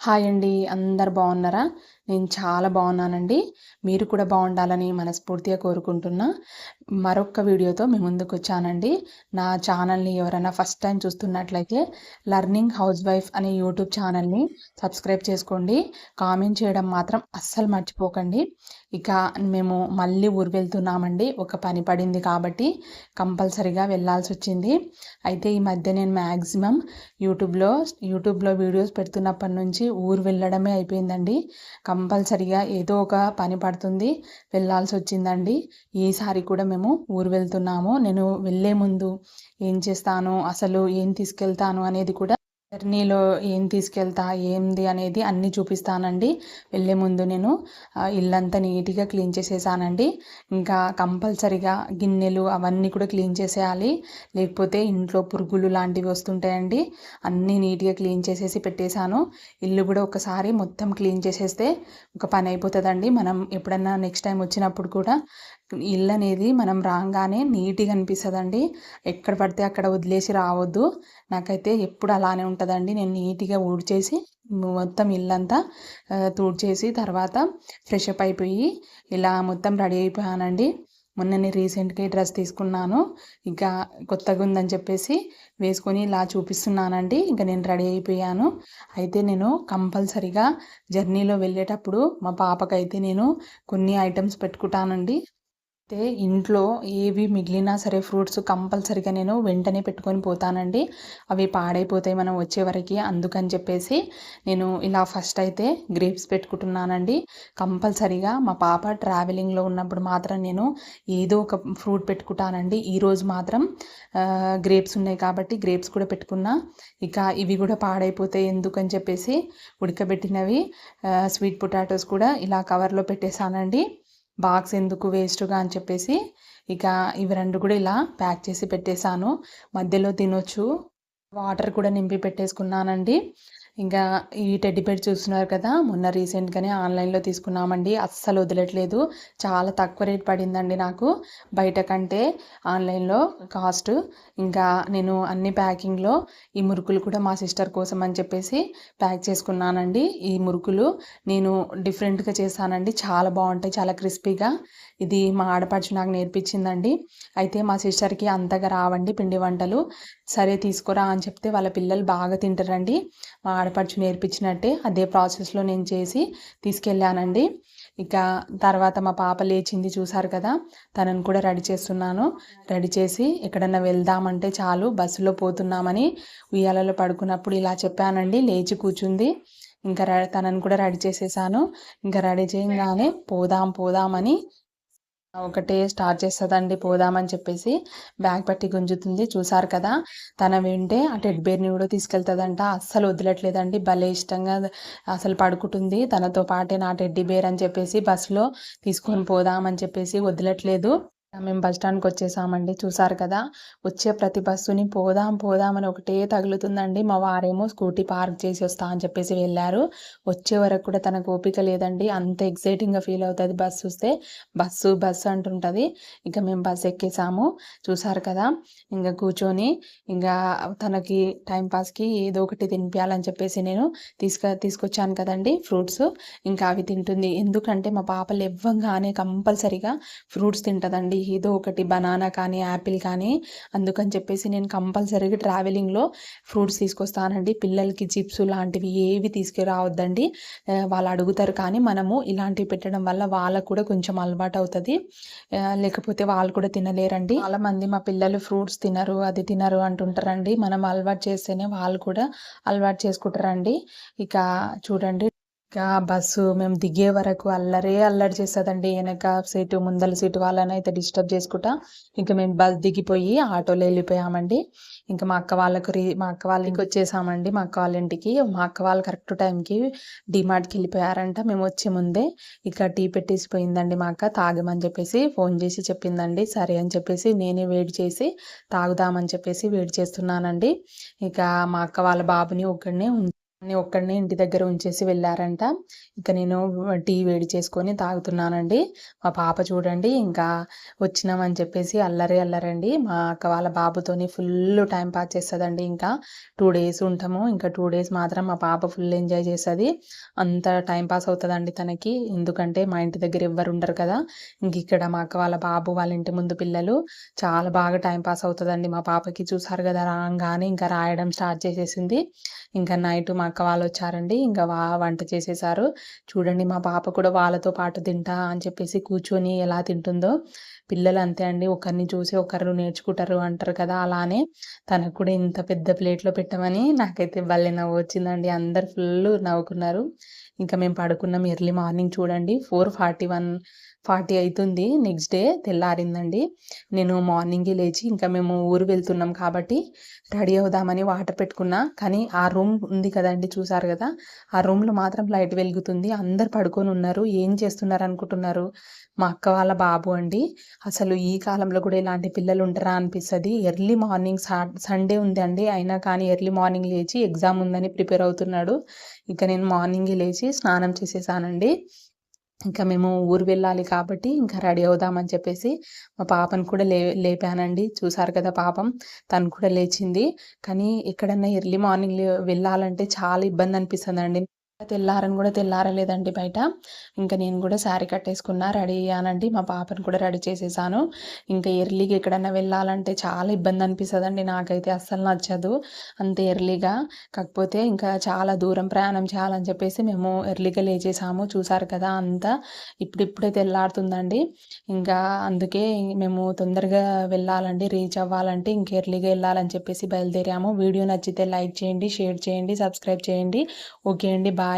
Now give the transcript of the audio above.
Hi అండి. అందరు బాగున్నారా? నేను చాలా బాగున్నానండి. మీరు కూడా బాగుండాలని మనస్ఫూర్తిగా కోరుకుంటున్నా. మరొక వీడియోతో మీ ముందుకు వచ్చానండి. నా ఛానల్ని ఎవరైనా ఫస్ట్ టైం చూస్తున్నట్లయితే లర్నింగ్ హౌస్ వైఫ్ అనే యూట్యూబ్ ఛానల్ని సబ్స్క్రైబ్ చేసుకోండి. కామెంట్ చేయడం మాత్రం అస్సలు మర్చిపోకండి. ఇక మేము మళ్ళీ ఊరు వెళ్తున్నామండి. ఒక పని పడింది కాబట్టి కంపల్సరిగా వెళ్ళాల్సి వచ్చింది అయితే ఈ మధ్య నేను మ్యాక్సిమం యూట్యూబ్లో యూట్యూబ్లో వీడియోస్ పెడుతున్నప్పటి నుంచి ఊరు వెళ్ళడమే అయిపోయిందండి. కంపల్సరిగా ఏదో ఒక పని పడుతుంది వెళ్ళాల్సి వచ్చిందండి ఈసారి కూడా మేము ఊరు వెళ్తున్నాము. నేను వెళ్ళే ముందు ఏం చేస్తాను అసలు ఏం తీసుకెళ్తాను అనేది కూడా జర్నీలో ఏం తీసుకెళ్తా ఏంది అనేది అన్నీ చూపిస్తానండి. వెళ్ళే ముందు నేను ఇల్లంతా నీట్గా క్లీన్ చేసేసానండి. ఇంకా కంపల్సరిగా గిన్నెలు అవన్నీ కూడా క్లీన్ చేసేయాలి. లేకపోతే ఇంట్లో పురుగులు లాంటివి వస్తుంటాయండి. అన్నీ నీట్గా క్లీన్ చేసేసి పెట్టేశాను. ఇల్లు కూడా ఒకసారి మొత్తం క్లీన్ చేసేస్తే ఒక పని అయిపోతుందండి. మనం ఎప్పుడన్నా నెక్స్ట్ టైం వచ్చినప్పుడు కూడా ఇల్లు అనేది మనం రాగానే నీట్గా అనిపిస్తుందండి. ఎక్కడ పడితే అక్కడ వదిలేసి రావద్దు. నాకైతే ఎప్పుడు అలానే ఉంటుంది. ఉంటుందండి. నేను నీట్గా ఊడ్చేసి మొత్తం ఇల్లంతా తూడ్చేసి తర్వాత ఫ్రెష్ అప్ అయిపోయి ఇలా మొత్తం రెడీ అయిపోయానండి. మొన్ననే రీసెంట్గా డ్రెస్ తీసుకున్నాను. ఇంకా కొత్తగా ఉందని చెప్పేసి వేసుకొని ఇలా చూపిస్తున్నానండి. ఇంకా నేను రెడీ అయిపోయాను. అయితే నేను కంపల్సరిగా జర్నీలో వెళ్ళేటప్పుడు మా పాపకైతే నేను కొన్ని ఐటమ్స్ పెట్టుకుంటానండి. అయితే ఇంట్లో ఏవి మిగిలినా సరే ఫ్రూట్స్ కంపల్సరీగా నేను వెంటనే పెట్టుకొని పోతానండి. అవి పాడైపోతాయి మనం వచ్చే అందుకని చెప్పేసి నేను ఇలా ఫస్ట్ అయితే గ్రేప్స్ పెట్టుకుంటున్నానండి. కంపల్సరీగా మా పాప ట్రావెలింగ్లో ఉన్నప్పుడు మాత్రం నేను ఏదో ఒక ఫ్రూట్ పెట్టుకుంటానండి. ఈరోజు మాత్రం గ్రేప్స్ ఉన్నాయి కాబట్టి గ్రేప్స్ కూడా పెట్టుకున్నా. ఇక ఇవి కూడా పాడైపోతాయి ఎందుకని చెప్పేసి ఉడకబెట్టినవి స్వీట్ పొటాటోస్ కూడా ఇలా కవర్లో పెట్టేశానండి. బాక్స్ ఎందుకు వేస్ట్గా అని చెప్పేసి ఇక ఇవి రెండు కూడా ఇలా ప్యాక్ చేసి పెట్టేశాను. మధ్యలో తినొచ్చు. వాటర్ కూడా నింపి పెట్టేసుకున్నానండి. ఇంకా ఈ టెడ్డి బెడ్ చూస్తున్నారు కదా మొన్న రీసెంట్గానే ఆన్లైన్లో తీసుకున్నామండి. అస్సలు వదిలట్లేదు. చాలా తక్కువ రేట్ పడిందండి నాకు. బయట కంటే ఆన్లైన్లో కాస్ట్ ఇంకా నేను అన్ని ప్యాకింగ్లో ఈ మురుకులు కూడా మా సిస్టర్ కోసం అని చెప్పేసి ప్యాక్ చేసుకున్నానండి. ఈ మురుకులు నేను డిఫరెంట్గా చేశానండి. చాలా బాగుంటాయి చాలా క్రిస్పీగా ఇది మా ఆడపడుచు నాకు నేర్పించిందండి. అయితే మా సిస్టర్కి అంతగా రావండి పిండి వంటలు. సరే తీసుకురా అని చెప్తే వాళ్ళ పిల్లలు బాగా తింటారండి. మా ఆడపడుచు నేర్పించినట్టే అదే ప్రాసెస్లో నేను చేసి తీసుకెళ్ళానండి. ఇక తర్వాత మా పాప లేచింది చూసారు కదా తనను కూడా రెడీ చేస్తున్నాను. రెడీ చేసి ఎక్కడన్నా వెళ్దామంటే చాలు బస్సులో పోతున్నామని ఉయ్యాలలో పడుకున్నప్పుడు ఇలా చెప్పానండి. లేచి కూర్చుంది. ఇంకా తనను కూడా రెడీ చేసేసాను. ఇంకా రెడీ చేయగానే పోదాం పోదామని ఒకటే స్టార్ట్ చేస్తుందండి పోదామని చెప్పేసి బ్యాగ్ పట్టి గుంజుతుంది. చూసారు కదా తన వింటే ఆ టెడ్బేర్ని కూడా తీసుకెళ్తుందంట. అస్సలు వదిలట్లేదండి. భలే ఇష్టంగా అసలు పడుకుంటుంది. తనతో పాటే నా టెడ్డీ బేర్ అని చెప్పేసి బస్సులో తీసుకొని పోదామని చెప్పేసి వదిలట్లేదు. మేము బస్ స్టాండ్కి వచ్చేసామండి. చూసారు కదా వచ్చే ప్రతి బస్సుని పోదాం పోదాం అని ఒకటే తగులుతుందండి. మా వారేమో స్కూటీ పార్క్ చేసి వస్తా అని చెప్పేసి వెళ్ళారు. వచ్చే వరకు కూడా తనకు ఓపిక లేదండి. అంత ఎగ్జైటింగ్గా ఫీల్ అవుతుంది బస్సు చూస్తే. బస్సు బస్సు అంటుంటుంది. ఇంకా మేము బస్సు ఎక్కేసాము. చూసారు కదా ఇంకా కూర్చొని ఇంకా తనకి టైంపాస్కి ఏదో ఒకటి తినిపించాలని చెప్పేసి నేను తీసుక తీసుకొచ్చాను కదండి ఫ్రూట్స్. ఇంకా అవి తింటుంది. ఎందుకంటే మా పాపలు ఇవ్వంగానే కంపల్సరీగా ఫ్రూట్స్ తింటుందండి. ఏదో ఒకటి బనానా కానీ యాపిల్ కానీ అందుకని చెప్పేసి నేను కంపల్సరీగా ట్రావెలింగ్లో ఫ్రూట్స్ తీసుకొస్తానండి. పిల్లలకి చిప్స్ లాంటివి ఏవి తీసుకురావద్దండి. వాళ్ళు అడుగుతారు కానీ మనము ఇలాంటివి పెట్టడం వల్ల వాళ్ళకు కూడా కొంచెం అలవాటు అవుతుంది. లేకపోతే వాళ్ళు కూడా తినలేరండి. చాలా మంది మా పిల్లలు ఫ్రూట్స్ తినరు అది తినరు అంటుంటారండి. మనం అలవాటు చేస్తేనే వాళ్ళు కూడా అలవాటు చేసుకుంటారండి. ఇక చూడండి. ఇంకా బస్సు మేము దిగే వరకు అల్లరే అల్లరి చేస్తుందండి. వెనక సీటు ముందల సీటు వాళ్ళని అయితే డిస్టర్బ్ చేసుకుంటా ఇంకా మేము బస్ దిగిపోయి ఆటోలో వెళ్ళిపోయామండి. ఇంకా మా అక్క వాళ్ళకు రీ మా అక్క వాళ్ళ ఇంటికి వచ్చేసామండి. మా అక్క వాళ్ళ ఇంటికి మా అక్క వాళ్ళు కరెక్ట్ టైంకి డిమార్ట్కి వెళ్ళిపోయారంట. మేము వచ్చే ముందే ఇక టీ పెట్టేసి పోయిందండి మా అక్క తాగమని చెప్పేసి ఫోన్ చేసి చెప్పిందండి. సరే అని చెప్పేసి నేనే వెయిట్ చేసి తాగుదామని చెప్పేసి వెయిట్ చేస్తున్నానండి. ఇక మా అక్క వాళ్ళ బాబుని ఒక్కడనే అని ఒక్కడినే ఇంటి దగ్గర ఉంచేసి వెళ్ళారంట. ఇక నేను టీ వేడి చేసుకొని తాగుతున్నానండి. మా పాప చూడండి ఇంకా వచ్చినామని చెప్పేసి అల్లరి అల్లరండి. మా అక్క వాళ్ళ బాబుతోని ఫుల్ టైం పాస్ చేస్తుందండి ఇంకా. టూ డేస్ ఉంటాము. ఇంకా టూ డేస్ మాత్రం మా పాప ఫుల్ ఎంజాయ్ చేస్తుంది అంత టైం పాస్ అవుతుందండి తనకి. ఎందుకంటే మా ఇంటి దగ్గర ఎవ్వరు ఉండరు కదా! ఇంక ఇక్కడ మా అక్క వాళ్ళ బాబు వాళ్ళ ఇంటి ముందు పిల్లలు చాలా బాగా టైం పాస్ అవుతుందండి మా పాపకి. చూసారు కదా! రాంగానే ఇంకా రాయడం స్టార్ట్ చేసేసింది. ఇంకా నైట్ మా అక్క వాళ్ళు వచ్చారండి. ఇంకా వా వంట చేసేసారు. చూడండి మా పాప కూడా వాళ్ళతో పాటు తింటా అని చెప్పేసి కూర్చొని ఎలా తింటుందో. పిల్లలు అంతే అండి. ఒకరిని చూసి ఒకరు నేర్చుకుంటారు అంటారు కదా! అలానే తనకు కూడా ఇంత పెద్ద ప్లేట్‌లో పెట్టమని నాకైతే భలే నవ్వొచ్చిందండి. అందరు ఫుల్ నవ్వుకున్నారు. ఇంకా మేము పడుకున్నాం ఎర్లీ మార్నింగ్ చూడండి ఫోర్ ఫార్టీ వన్ ఫార్టీ అవుతుంది నెక్స్ట్ డే తెల్లారిందండి. నేను మార్నింగే లేచి ఇంకా మేము ఊరు వెళ్తున్నాం కాబట్టి రెడీ అవుదామని వాటర్ పెట్టుకున్నా. కానీ ఆ రూమ్ ఉంది కదా కదండీ! చూసారు కదా! ఆ రూమ్‌లో మాత్రం లైట్ వెలుగుతుంది. అందరు పడుకొని ఉన్నారు. ఏం చేస్తున్నారు అనుకుంటున్నారు? మా అక్క వాళ్ళ బాబు అండి. అసలు ఈ కాలంలో కూడా ఇలాంటి పిల్లలు ఉంటారా అనిపిస్తుంది ఎర్లీ మార్నింగ్ సండే సండే ఉందండి. అయినా కానీ ఎర్లీ మార్నింగ్ లేచి ఎగ్జామ్ ఉందని ప్రిపేర్ అవుతున్నాడు. ఇక నేను మార్నింగే లేచి స్నానం చేసేసానండి. ఇంకా మేము ఊరు వెళ్ళాలి కాబట్టి ఇంకా రెడీ అవుదామని చెప్పేసి మా పాపను కూడా లే లేపానండి. చూసారు కదా పాపం. తను కూడా లేచింది. కానీ ఎక్కడన్నా ఎర్లీ మార్నింగ్ వెళ్ళాలంటే చాలా ఇబ్బంది అనిపిస్తుందండి తెల్లారని కూడా తెల్లారలేదండి బయట. ఇంకా నేను కూడా శారీ కట్టేసుకున్నా. రెడీ అయ్యానండి. మా పాపను కూడా రెడీ చేసేసాను. ఇంకా ఎర్లీగా ఎక్కడన్నా వెళ్ళాలంటే చాలా ఇబ్బంది అనిపిస్తుందండి నాకైతే అస్సలు నచ్చదు. అంత ఎర్లీగా. కాకపోతే ఇంకా చాలా దూరం ప్రయాణం చేయాలని చెప్పేసి మేము ఎర్లీగా లేచేసాము. చూసారు కదా! అంతా ఇప్పుడిప్పుడే తెల్లారుతుందండి. ఇంకా అందుకే మేము తొందరగా వెళ్ళాలండి. రీచ్ అవ్వాలంటే ఇంక ఎర్లీగా వెళ్ళాలని చెప్పేసి బయలుదేరాము. వీడియో నచ్చితే లైక్ చేయండి, షేర్ చేయండి, సబ్స్క్రైబ్ చేయండి. ఓకే అండి. బాయ్.